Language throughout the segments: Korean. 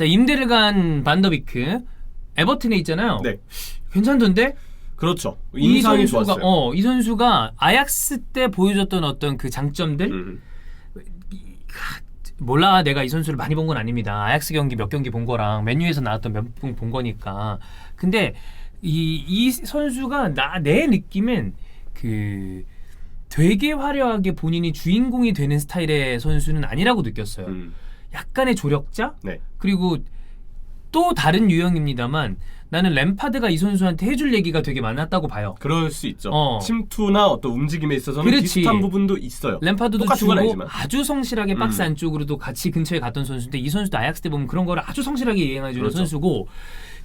자 임대를 간 반더비크 에버튼에 있잖아요. 네. 괜찮던데? 그렇죠. 이 인상이 선수가 좋았어요. 어, 이 선수가 아약스 때 보여줬던 어떤 그 장점들 음. 몰라 내가 이 선수를 많이 본 건 아닙니다. 아약스 경기 몇 경기 본 거랑 맨유에서 나왔던 몇 분 본 거니까. 근데 이, 이 선수가 나 내 느낌은 그 되게 화려하게 본인이 주인공이 되는 스타일의 선수는 아니라고 느꼈어요. 음. 약간의 조력자 네. 그리고 또 다른 유형입니다만 나는 램파드가 이 선수한테 해줄 얘기가 되게 많았다고 봐요. 그럴 수 있죠. 어. 침투나 어떤 움직임에 있어서는 그렇지. 비슷한 부분도 있어요. 램파드도 주고. 아주 성실하게 박스 음. 안쪽으로도 같이 근처에 갔던 선수인데 이 선수도 아약스 때 보면 그런 거를 아주 성실하게 이행해주는 그렇죠. 선수고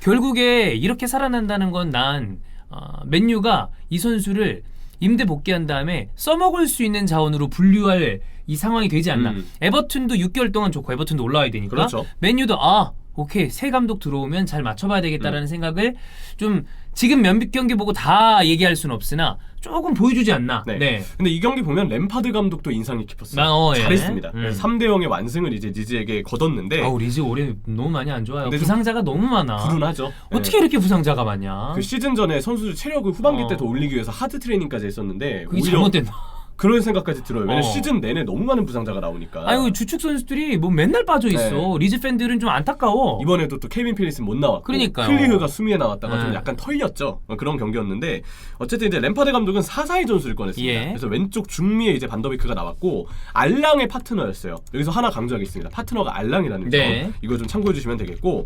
결국에 이렇게 살아난다는 건난 어, 맨유가 이 선수를 임대 복귀한 다음에 써먹을 수 있는 자원으로 분류할 이 상황이 되지 않나. 음. 에버튼도 6개월 동안 좋고 에버튼도 올라와야 되니까. 그렇죠. 맨유도 아 오케이 새 감독 들어오면 잘 맞춰봐야 되겠다라는 음. 생각을 좀 지금 몇몇 경기 보고 다 얘기할 수는 없으나 조금 보여주지 않나. 네. 네. 근데 이 경기 보면 램파드 감독도 인상이 깊었어요. 아, 어, 예. 잘했습니다. 음. 3대 0의 완승을 이제 리즈에게 거뒀는데 아우 리즈 올해 너무 많이 안 좋아요. 근데 좀 부상자가 너무 많아. 불운하죠. 어떻게 이렇게 부상자가 많냐? 그 시즌 전에 선수들 체력을 후반기 어. 때 더 올리기 위해서 하드 트레이닝까지 했었는데 그게 오히려 잘못됐나? 그런 생각까지 들어요. 왜냐면 어. 시즌 내내 너무 많은 부상자가 나오니까. 아유 주축 선수들이 뭐 맨날 빠져 있어. 네. 리즈 팬들은 좀 안타까워. 이번에도 또 케빈 필리스 못 나왔고 그러니까요. 클리흐가 수미에 나왔다가 좀 네. 약간 털렸죠 어, 그런 경기였는데 어쨌든 이제 램파드 감독은 사사의 전술을 꺼냈습니다 예. 그래서 왼쪽 중미에 이제 반더비크가 나왔고 알랑의 파트너였어요 여기서 하나 강조하겠습니다 파트너가 알랑이라는 점 네. 이거 좀 참고해 주시면 되겠고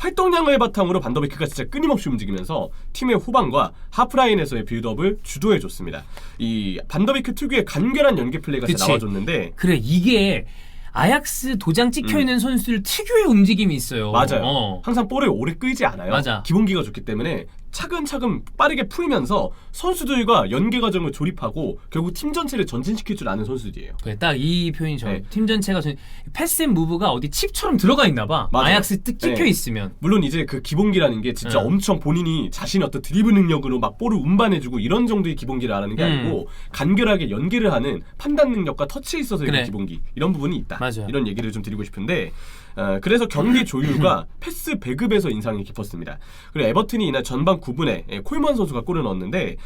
활동량을 바탕으로 반더비크가 진짜 끊임없이 움직이면서 팀의 후방과 하프라인에서의 빌드업을 주도해 줬습니다 이 반더비크 특유의 간결한 연계 플레이가. 나와줬는데 그래 이게 아약스 도장 찍혀 있는 선수들 특유의 움직임이 있어요. 음. 맞아요. 어. 항상 볼을 오래 끌지 않아요. 맞아. 기본기가 좋기 때문에 차근차근 빠르게 풀면서 선수들과 연계 과정을 조립하고 결국 팀 전체를 전진시킬 줄 아는 선수들이에요. 그래 딱이 표현이 저 네. 팀 전체가 전- 패스 앤 무브가 어디 칩처럼 들어가 있나 봐. 맞아요. 아약스 뜻 찍혀 네. 있으면. 물론 이제 그 기본기라는 게 진짜 네. 엄청 본인이 자신의 어떤 드리블 능력으로 막 볼을 운반해주고 이런 정도의 기본기를 하는 게 음. 아니고 간결하게 연계를 하는 판단 능력과 터치에 있어서의 그래. 그 기본기 이런 부분이 있다. 맞아요. 이런 얘기를 좀 드리고 싶은데 어, 그래서 경기 조율과 패스 배급에서 인상이 깊었습니다. 그리고 에버튼이 이날 전반 9분에 예, 콜먼 선수가 골을 넣었는데 이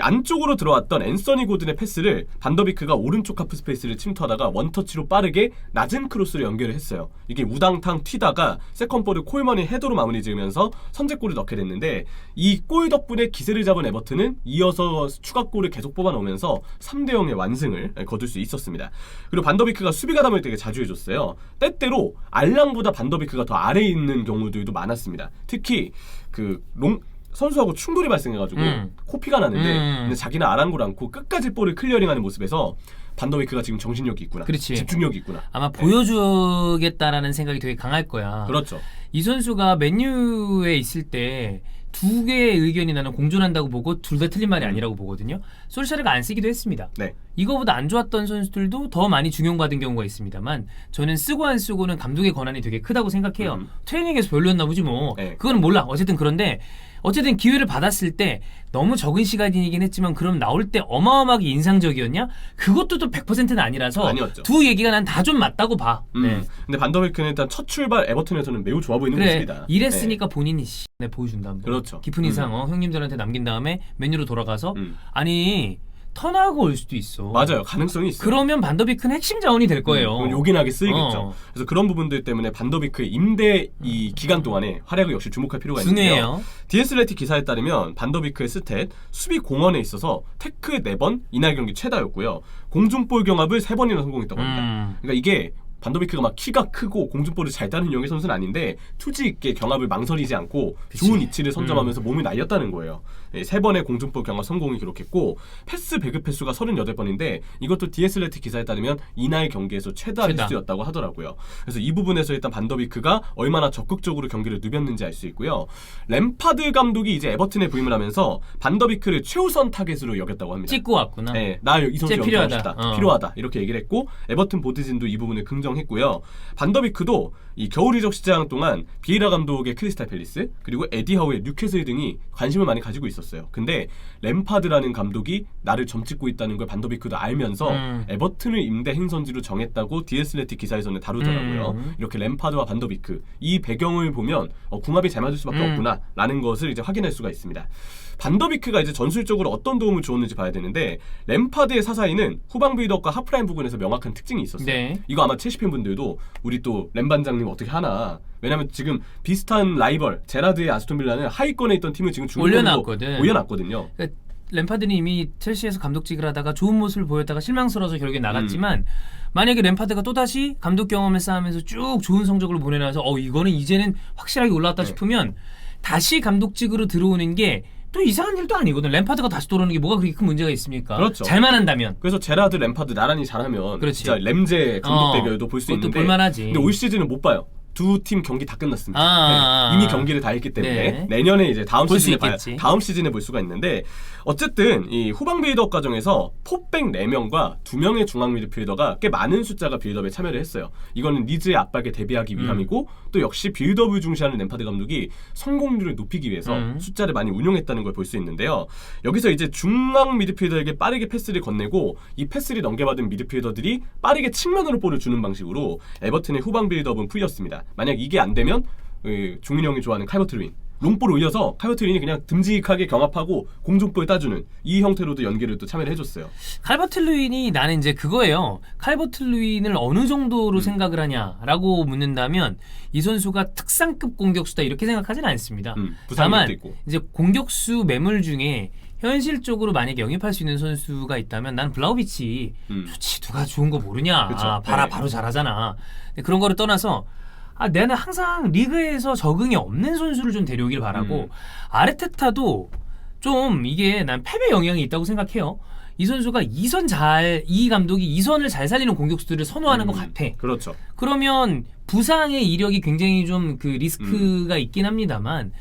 안쪽으로 들어왔던 앤서니 고든의 패스를 반더비크가 오른쪽 하프 스페이스를 침투하다가 원터치로 빠르게 낮은 크로스를 연결을 했어요. 이게 우당탕 튀다가 세컨볼을 콜먼이 헤더로 마무리 지으면서 선제골을 넣게 됐는데 이 골 덕분에 기세를 잡은 에버튼은 이어서 추가골을 계속 뽑아넣으면서 3대 0의 완승을 거둘 수 있었습니다. 그리고 반더비크가 수비 가담을 되게 자주 해줬어요. 때때로 알랑보다 반더비크가 더 아래에 있는 경우들도 많았습니다. 특히 그 롱 선수하고 충돌이 발생해가지고 음. 코피가 나는데 음. 근데 자기는 아랑곳 않고 끝까지 볼을 클리어링하는 모습에서 반더비크가 지금 정신력이 있구나, 그렇지. 집중력이 있구나. 아마 네. 보여주겠다라는 생각이 되게 강할 거야. 그렇죠. 이 선수가 맨유에 있을 때 두 개의 의견이 나는 공존한다고 보고 둘 다 틀린 말이 음. 아니라고 보거든요. 솔샤르가 안 쓰기도 했습니다. 네. 이거보다 안 좋았던 선수들도 더 많이 중용받은 경우가 있습니다만 저는 쓰고 안 쓰고는 감독의 권한이 되게 크다고 생각해요. 음. 트레이닝에서 별로였나 보지 뭐. 네. 그거는 몰라. 어쨌든 그런데 어쨌든 기회를 받았을 때 너무 적은 시간이긴 했지만 그럼 나올 때 어마어마하게 인상적이었냐? 그것도 또 100%는 아니라서 아니었죠. 두 얘기가 난 다 좀 맞다고 봐. 음. 네. 근데 반더비크는 일단 첫 출발 에버튼에서는 매우 좋아 보이는 그래 모습이다. 이랬으니까 본인이 씨, 내 보여준다. 뭐. 그렇죠. 깊은 음. 인상 어, 형님들한테 남긴 다음에 맨유로 돌아가서 음. 아니 턴하고 올 수도 있어. 맞아요. 가능성이 있어요. 그러면 반더비크는 핵심 자원이 될 거예요. 음, 요긴하게 쓰이겠죠. 어. 그래서 그런 부분들 때문에 반더비크의 임대 이 기간 동안에 활약을 역시 주목할 필요가 있는데요. 중요해요. 디에슬레티 기사에 따르면 반더비크의 스탯 수비 공헌에 있어서 태클 4번 이날 경기 최다였고요. 공중볼 경합을 3번이나 성공했다고 합니다. 음. 그러니까 이게 반더비크가 막 키가 크고 공중볼을 잘 따는 영의 선수는 아닌데 투지 있게 경합을 망설이지 않고 그치. 좋은 위치를 선점하면서 몸이 날렸다는 거예요. 예, 세 번의 공중볼 경합 성공을 기록했고 패스 배급 횟수가 38번인데 이것도 디에슬레티 기사에 따르면 이날 경기에서 최다, 최다. 횟수였다고 하더라고요. 그래서 이 부분에서 일단 반더비크가 얼마나 적극적으로 경기를 누볐는지 알 수 있고요. 램파드 감독이 이제 에버튼에 부임을 하면서 반더비크를 최우선 타겟으로 여겼다고 합니다. 찍고 왔구나. 네, 나이 선수 필요하다. 어. 필요하다. 이렇게 얘기를 했고 에버튼 보드진도 이 부분을 긍정 을 선정했고요. 반더비크도 이 겨울 이적 시장 동안 비에라 감독의 크리스탈 팰리스 그리고 에디 하우의 뉴캐슬 등이 관심을 많이 가지고 있었어요. 근데 램파드라는 감독이 나를 점찍고 있다는 걸 반더비크도 알면서 음. 에버튼을 임대 행선지로 정했다고 디에슬레틱 기사에서는 다루더라고요. 음. 이렇게 램파드와 반더비크 이 배경을 보면 어, 궁합이 잘 맞을 수밖에 음. 없구나라는 것을 이제 확인할 수가 있습니다. 반더비크가 이제 전술적으로 어떤 도움을 주었는지 봐야 되는데 램파드의 사사이는 후방 빌드업과 하프라인 부분에서 명확한 특징이 있었어요. 네. 이거 아마 첼시 팬분들도 우리 또 램 반장님 어떻게 하나 왜냐면 지금 비슷한 라이벌 제라드의 아스톤 빌라는 하위권에 있던 팀을 지금 중간으로 올려놨거든. 올려놨거든요. 그러니까 램파드는 이미 첼시에서 감독직을 하다가 좋은 모습을 보였다가 실망스러워서 결국에 나갔지만 만약에 램파드가 또다시 감독 경험을 쌓으면서 쭉 좋은 성적을 보내놔서 어 이거는 이제는 확실하게 올라왔다 네. 싶으면 다시 감독직으로 들어오는 게 또 이상한 일도 아니거든. 램파드가 다시 돌아오는 게 뭐가 그렇게 큰 문제가 있습니까? 그렇죠. 잘만 한다면. 그래서 제라드 램파드 나란히 잘하면 그렇지. 진짜 램제 감독 어, 대결도 볼 수 그것도 있는데 볼만하지. 근데 올 시즌은 못 봐요. 두 팀 경기 다 끝났습니다. 아, 아, 아. 네, 이미 경기를 다 했기 때문에 네. 내년에 이제 다음 볼수 시즌에 봐야, 있겠지. 다음 시즌에 볼 수가 있는데 어쨌든 이 후방 빌드업 과정에서 포백 4명과 2명의 중앙 미드필더가 꽤 많은 숫자가 빌드업에 참여를 했어요. 이거는 리즈의 압박에 대비하기 음. 위함이고 또 역시 빌드업을 중시하는 램파드 감독이 성공률을 높이기 위해서 음. 숫자를 많이 운용했다는 걸 볼 수 있는데요. 여기서 이제 중앙 미드필더에게 빠르게 패스를 건네고 이 패스를 넘겨받은 미드필더들이 빠르게 측면으로 볼을 주는 방식으로 에버튼의 후방 빌드업은 풀렸습니다. 만약 이게 안 되면 그 중민 형이 좋아하는 칼버트 루인 롱볼 올려서 칼버트 루인이 그냥 듬직하게 경합하고 공중볼 따주는 이 형태로도 연기를 또 참여를 해줬어요. 칼버트 루인이 나는 이제 그거예요. 칼버트 루인을 어느 정도로 음. 생각을 하냐라고 묻는다면 이 선수가 특상급 공격수다 이렇게 생각하지는 않습니다. 음, 다만. 이제 공격수 매물 중에 현실적으로 만약에 영입할 수 있는 선수가 있다면 난 블라우비치 음. 좋지 누가 좋은 거 모르냐 그쵸. 아, 봐라 네. 바로 잘하잖아 그런 거를 떠나서 아 내는 항상 리그에서 적응이 없는 선수를 좀 데려오길 바라고 음. 아르테타도 좀 이게 난 패배 영향이 있다고 생각해요 이 선수가 이선 잘 이 감독이 이선을 잘 살리는 공격수들을 선호하는 것 음, 같아 그렇죠. 그러면 부상의 이력이 굉장히 좀그 음. 리스크가 있긴 합니다만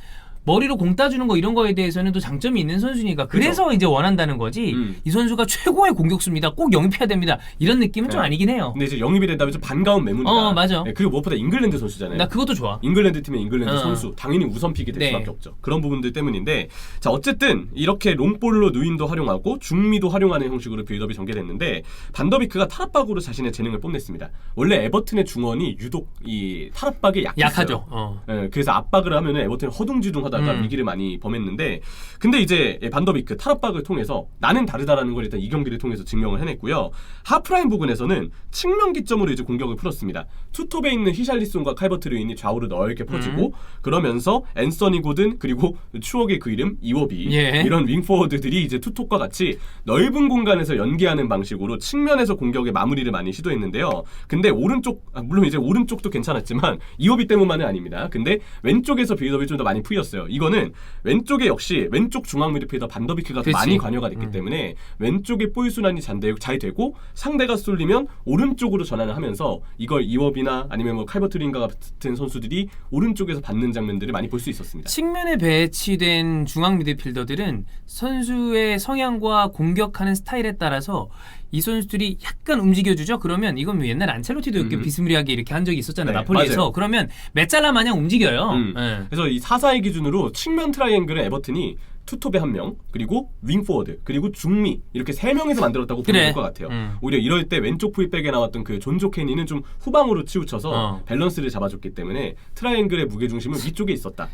머리로 공 따주는 거 이런 거에 대해서는 또 장점이 있는 선수니까 그래서 이제 원한다는 거지 음. 이 선수가 최고의 공격수입니다 꼭 영입해야 됩니다 이런 느낌은 좀 네. 아니긴 해요 근데 이제 영입이 된다면 좀 반가운 매문이다. 어, 맞아. 네, 그리고 무엇보다 잉글랜드 선수잖아요. 나 그것도 좋아 잉글랜드 팀의 잉글랜드 어. 선수 당연히 우선픽이 될 네. 수밖에 없죠. 그런 부분들 때문인데 자 어쨌든 이렇게 롱볼로 누인도 활용하고 중미도 활용하는 형식으로 빌드업이 전개됐는데 반더비크가 타락박으로 자신의 재능을 뽐냈습니다. 원래 에버튼의 중원이 유독 이 약했어요. 약하죠 어. 예, 그래서 압박을 하면은 에버튼이 허둥지둥하다 가 음. 위기를 많이 범했는데 근데 이제 반더비크 타락박을 통해서 나는 다르다라는 걸 일단 이 경기를 통해서 증명을 해냈고요. 하프라인 부분에서는 측면 기점으로 이제 공격을 풀었습니다. 투톱에 있는 히샬리송과 칼버트 르인이 좌우로 넓게 퍼지고 음. 그러면서 앤서니 고든 그리고 추억의 그 이름 이워비 예. 이런 윙포워드들이 이제 투톱과 같이 넓은 공간에서 연기하는 방식으로 측면에서 공격의 마무리를 많이 시도했는데요. 근데 오른쪽 아, 물론 이제 오른쪽도 괜찮았지만 이워비 때문만은 아닙니다. 근데 왼쪽에서 빌드업이 좀 더 많이 풀렸어요. 이거는 왼쪽에 역시 왼쪽 중앙 미드필더 반더비크가 더 그치. 많이 관여가 됐기 음. 때문에 왼쪽에 볼 순환이 잘 되고, 상대가 쏠리면 오른쪽으로 전환을 하면서 이걸 이워비나 아니면 뭐 칼버트 린과 같은 선수들이 오른쪽에서 받는 장면들을 많이 볼 수 있었습니다. 측면에 배치된 중앙 미드필더들은 선수의 성향과 공격하는 스타일에 따라서 이 선수들이 약간 움직여주죠. 그러면 이건 뭐 옛날 안첼로티도 이렇게 음. 비스무리하게 이렇게 한 적이 있었잖아요. 네, 나폴리에서. 맞아요. 그러면 메잘라 마냥 움직여요. 음. 예. 그래서 이 4사의 기준으로 측면 트라이앵글은 에버튼이 투톱에 한 명, 그리고 윙 포워드, 그리고 중미 이렇게 세 명에서 만들었다고 보면 그래. 될것 같아요. 음. 오히려 이럴 때 왼쪽 풀백에 나왔던 그 존조 케니는 좀 후방으로 치우쳐서 어. 밸런스를 잡아줬기 때문에 트라이앵글의 무게 중심은 위쪽에 있었다.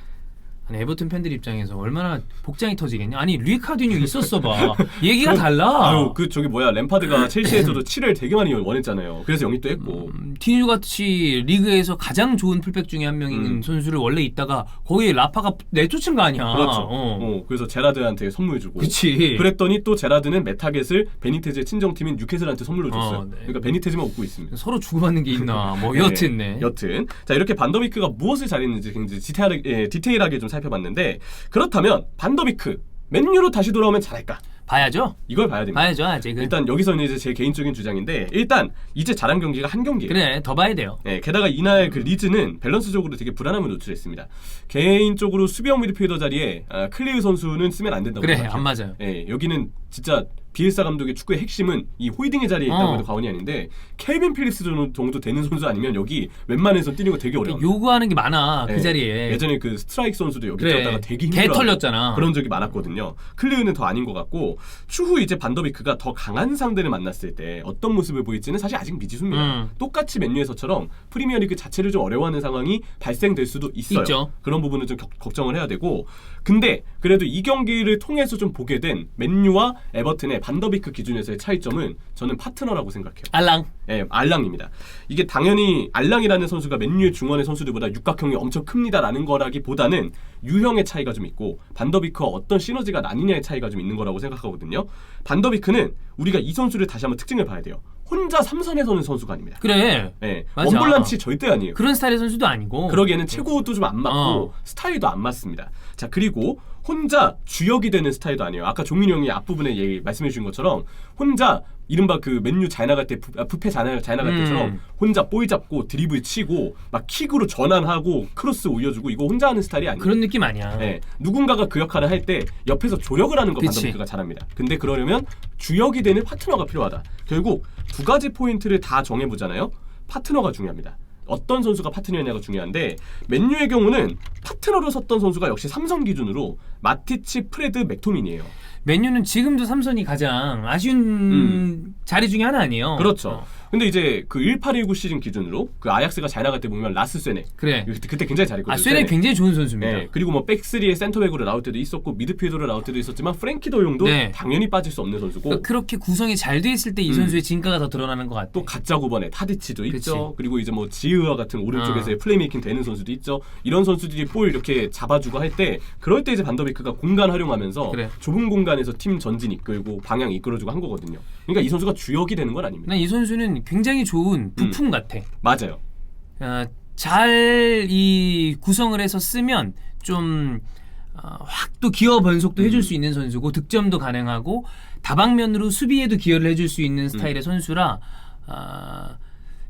아니, 에버튼 팬들 입장에서 얼마나 복장이 터지겠냐. 아니 루이카디뉴 있었어 봐. 얘기가 달라. 아유 그 저기 뭐야 램파드가 첼시에서도 7을 되게 많이 원했잖아요. 그래서 영입도 했고. 음, 디뉴 같이 리그에서 가장 좋은 풀백 중에 한 명인 음. 선수를 원래 있다가 거기 라파가 내쫓은 거 아니야. 그렇죠. 어. 어, 그래서 제라드한테 선물 주고. 그치. 그랬더니 또 제라드는 메타겟을 베니테즈의 친정팀인 뉴캐슬한테 선물로 줬어요. 어, 네. 그러니까 베니테즈만 웃고 있습니다. 서로 주고받는 게 있나. 뭐 여튼 네. 여튼 자 이렇게 반더비크가 무엇을 잘했는지 굉장히 디테일하게, 예, 디테일하게 좀 살펴봤는데 그렇다면 반더비크 맨유로 다시 돌아오면 잘할까? 봐야죠. 이걸 봐야 됩니다. 봐야죠. 아직은. 일단 여기서는 이제 제 개인적인 주장인데 일단 이제 잘한 경기가 한 경기예요. 그래 더 봐야 돼요. 예, 게다가 이날 그 리즈는 밸런스적으로 되게 불안함을 노출했습니다. 개인적으로 수비형 미드필더 자리에 아, 클리우 선수는 쓰면 안 된다고 그래 생각해요. 안 맞아요. 예, 여기는 진짜 비엘사 감독의 축구의 핵심은 이 홀딩의 자리에 있다고 어. 해도 과언이 아닌데 켈빈 필립스 정도- 되는 선수 아니면 여기 웬만해서 뛰는 거 되게 어려워. 요구하는 게 많아 네. 그 자리에. 예전에 그 스트라이크 선수도 여기 그래. 뛰었다가 되게 개 힘들어. 털렸잖아. 그런 적이 많았거든요. 클리우는 더 아닌 것 같고 추후 이제 반더비크가 더 강한 상대를 만났을 때 어떤 모습을 보일지는 사실 아직 미지수입니다. 음. 똑같이 맨유에서처럼 프리미어리그 자체를 좀 어려워하는 상황이 발생될 수도 있어요. 있죠. 그런 부분은 좀 겨- 걱정을 해야 되고 근데 그래도 이 경기를 통해서 좀 보게 된 맨유와 에버튼의 반더비크 기준에서의 차이점은 저는 파트너라고 생각해요. 알랑. 예, 알랑입니다. 이게 당연히 알랑이라는 선수가 맨유의 중원의 선수들보다 육각형이 엄청 큽니다라는 거라기보다는 유형의 차이가 좀 있고 반더비크와 어떤 시너지가 나뉘냐의 차이가 좀 있는 거라고 생각하거든요. 반더비크는 우리가 이 선수를 다시 한번 특징을 봐야 돼요. 혼자 삼선에 서는 선수가 아닙니다. 그래. 예, 맞아. 원볼란치 절대 아니에요. 그런 스타일의 선수도 아니고. 그러기에는 체구도 좀 안 맞고 어. 스타일도 안 맞습니다. 자 그리고 혼자 주역이 되는 스타일도 아니에요. 아까 종민이 형이 앞부분에 얘기 말씀해 주신 것처럼 혼자 이른바 그 맨유 잘 나갈 때 부, 아, 부패 잘, 나- 잘 나갈 음. 때처럼 혼자 볼 잡고 드리블 치고 막 킥으로 전환하고 크로스 올려주고 이거 혼자 하는 스타일이 아니에요. 그런 느낌 아니야. 예, 누군가가 그 역할을 할 때 옆에서 조력을 하는 거. 반더비크가 잘합니다. 근데 그러려면 주역이 되는 파트너가 필요하다. 결국 두 가지 포인트를 다 정해보잖아요. 파트너가 중요합니다. 어떤 선수가 파트너냐가 중요한데 맨유의 경우는 파트너로 섰던 선수가 역시 삼성 기준으로 마티치, 프레드, 맥토민이에요. 맨유는 지금도 삼선이 가장 아쉬운 자리 중에 하나 아니에요. 음. 그렇죠. 어, 근데 이제 그 1819 시즌 기준으로 그 아약스가 잘 나갈 때 보면 라스 쇠네 그래. 그때, 그때 굉장히 잘했거든요. 아, 쇠네 굉장히 좋은 선수입니다. 네, 그리고 뭐 백스리에 센터백으로 나올 때도 있었고 미드필더로 나올 때도 있었지만 프랭키 도용도 네. 당연히 빠질 수 없는 선수고 그러니까 그렇게 구성이 잘 돼 있을 때이 음. 선수의 진가가 더 드러나는 것 같아. 또 가짜 9번에 타디치도 있죠. 그치. 그리고 이제 뭐 지으와 같은 오른쪽에서의 어. 플레이메이킹 되는 선수도 있죠. 이런 선수들이 볼 이렇게 잡아주고 할 때 그럴 때 이제 반더비크가 공간 활용하면서 그래. 좁은 공간에서 팀 전진 이끌고 방향 이끌어주고 한 거거든요. 그러니까 이 선수가 주역이 되는 건 아닙니다. 난 이 선수는 굉장히 좋은 부품 같아. 맞아요. 어, 잘이 구성을 해서 쓰면 좀 어, 확또 기어 변속도 음. 해줄 수 있는 선수고 득점도 가능하고 다방면으로 수비에도 기여를 해줄 수 음. 있는 스타일의 선수라 아,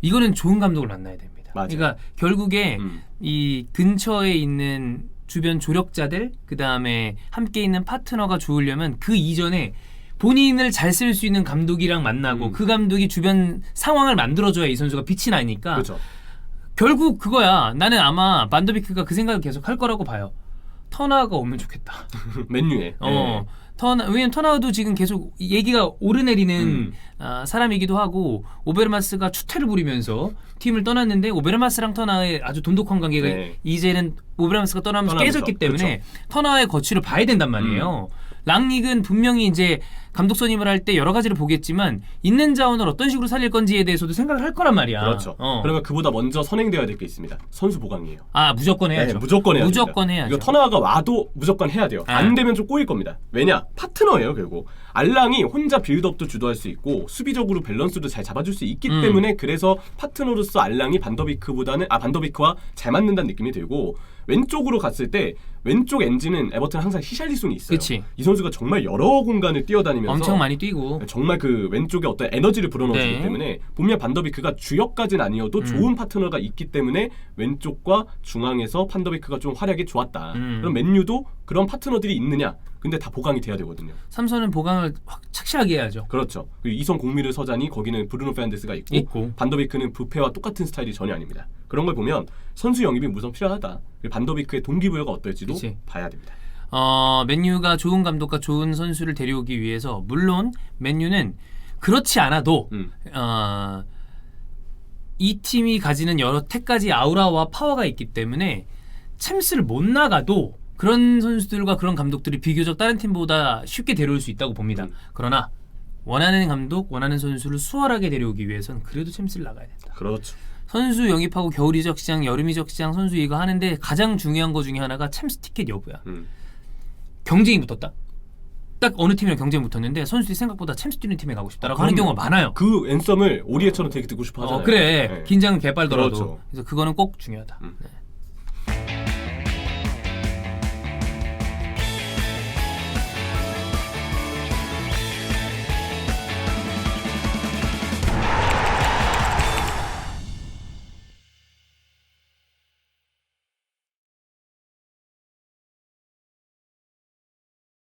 이거는 좋은 감독을 만나야 됩니다. 맞아요. 그러니까 결국에 음. 이 근처에 있는 주변 조력자들 그 다음에 함께 있는 파트너가 좋으려면 그 이전에 본인을 잘 쓸 수 있는 감독이랑 만나고 음. 그 감독이 주변 상황을 만들어줘야 이 선수가 빛이 나니까 그렇죠. 결국 그거야. 나는 아마 반더비크가 그 생각을 계속 할 거라고 봐요. 터나가 오면 좋겠다. 맨유에. 어. 네. 터나 왜냐면 터나우도 지금 계속 얘기가 오르내리는 음. 아, 사람이기도 하고 오베르마스가 추태를 부리면서 팀을 떠났는데 오베르마스랑 터나의 아주 돈독한 관계가 네. 이제는 오베르마스가 떠나면서 떠나면서, 깨졌기 때문에 그렇죠. 터나의 거취를 봐야 된단 말이에요. 음. 랑닉은 분명히 이제 감독 선임을 할 때 여러 가지를 보겠지만 있는 자원을 어떤 식으로 살릴 건지에 대해서도 생각을 할 거란 말이야. 그렇죠. 어. 그러면 그보다 먼저 선행되어야 될 게 있습니다. 선수 보강이에요. 아 무조건 해야죠. 네, 무조건 해야 무조건. 해야죠. 이거 터나가 와도 무조건 해야 돼요. 네. 안 되면 좀 꼬일 겁니다. 왜냐? 파트너예요, 결국. 알랑이 혼자 빌드업도 주도할 수 있고 수비적으로 밸런스도 잘 잡아줄 수 있기 음. 때문에 그래서 파트너로서 알랑이 반더비크보다는 아 반더비크와 잘 맞는다는 느낌이 들고 왼쪽으로 갔을 때 왼쪽 엔진은 에버튼 항상 히샬리송이 있어요. 그치. 이 선수가 정말 여러 공간을 뛰어다니면서 엄청 많이 뛰고 정말 그 왼쪽에 어떤 에너지를 불어넣어주기 네. 때문에 보면 반더비크가 주역까지는 아니어도 음. 좋은 파트너가 있기 때문에 왼쪽과 중앙에서 판더비크가 좀 활약이 좋았다. 음. 그럼 맨유도 그런 파트너들이 있느냐? 근데 다 보강이 돼야 되거든요. 삼선은 보강을 확 착실하게 해야죠. 그렇죠. 그리고 이선 공미를 서자니 거기는 브루노 페란데스가 있고, 있고. 반더비크는 부페와 똑같은 스타일이 전혀 아닙니다. 그런 걸 보면 선수 영입이 무선 필요하다. 그리고 반더비크의 동기부여가 어떨지도 그치. 봐야 됩니다. 어, 맨유가 좋은 감독과 좋은 선수를 데려오기 위해서 물론 맨유는 그렇지 않아도 음. 어, 이 팀이 가지는 여러 택가지 아우라와 파워가 있기 때문에 챔스를 못 나가도 그런 선수들과 그런 감독들이 비교적 다른 팀보다 쉽게 데려올 수 있다고 봅니다. 음. 그러나 원하는 감독, 원하는 선수를 수월하게 데려오기 위해서는 그래도 챔스를 나가야 된다. 그렇죠. 선수 영입하고 겨울 이적 시장, 여름 이적 시장 선수 이거 하는데 가장 중요한 거 중에 하나가 챔스 티켓 여부야. 음. 경쟁이 붙었다. 딱 어느 팀이랑 경쟁이 붙었는데 선수들이 생각보다 챔스 뛰는 팀에 가고 싶다라고 하는 그럼요. 경우가 많아요. 그 앤썸을 오리에처럼 되게 듣고 싶어 하잖아요. 어, 그래 네. 긴장은 개빨더라도 그렇죠. 그래서 그거는 꼭 중요하다. 음. 네.